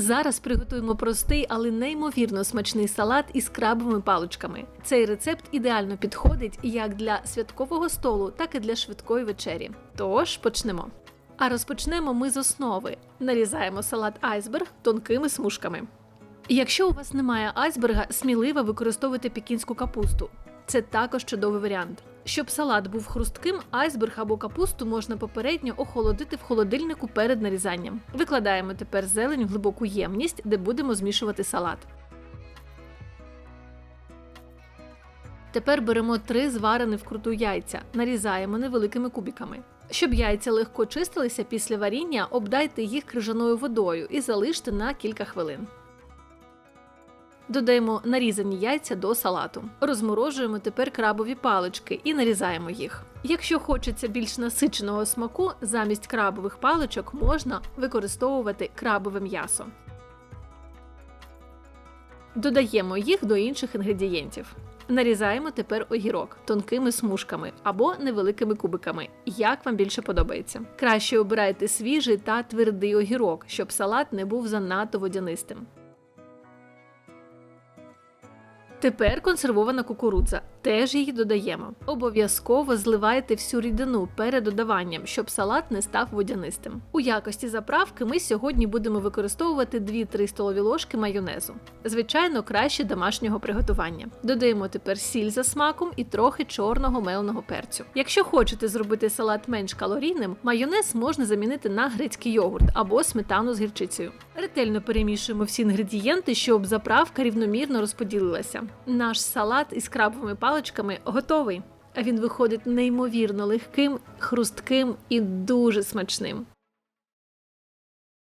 Зараз приготуємо простий, але неймовірно смачний салат із крабовими паличками. Цей рецепт ідеально підходить як для святкового столу, так і для швидкої вечері. Тож почнемо. А розпочнемо ми з основи. Нарізаємо салат айсберг тонкими смужками. Якщо у вас немає айсберга, сміливо використовуйте пекінську капусту. Це також чудовий варіант. Щоб салат був хрустким, айсберг або капусту можна попередньо охолодити в холодильнику перед нарізанням. Викладаємо тепер зелень в глибоку ємність, де будемо змішувати салат. Тепер беремо три зварені вкруту яйця, нарізаємо невеликими кубиками. Щоб яйця легко чистилися після варіння, обдайте їх крижаною водою і залиште на кілька хвилин. Додаємо нарізані яйця до салату. Розморожуємо тепер крабові палички і нарізаємо їх. Якщо хочеться більш насиченого смаку, замість крабових паличок можна використовувати крабове м'ясо. Додаємо їх до інших інгредієнтів. Нарізаємо тепер огірок тонкими смужками або невеликими кубиками, як вам більше подобається. Краще обирайте свіжий та твердий огірок, щоб салат не був занадто водянистим. Тепер консервована кукурудза. Теж її додаємо. Обов'язково зливайте всю рідину перед додаванням, щоб салат не став водянистим. У якості заправки ми сьогодні будемо використовувати 2-3 столові ложки майонезу. Звичайно, краще домашнього приготування. Додаємо тепер сіль за смаком і трохи чорного меленого перцю. Якщо хочете зробити салат менш калорійним, майонез можна замінити на грецький йогурт або сметану з гірчицею. Ретельно перемішуємо всі інгредієнти, щоб заправка рівномірно розподілилася. Наш салат із крабовими паличками готовий. А він виходить неймовірно легким, хрустким і дуже смачним.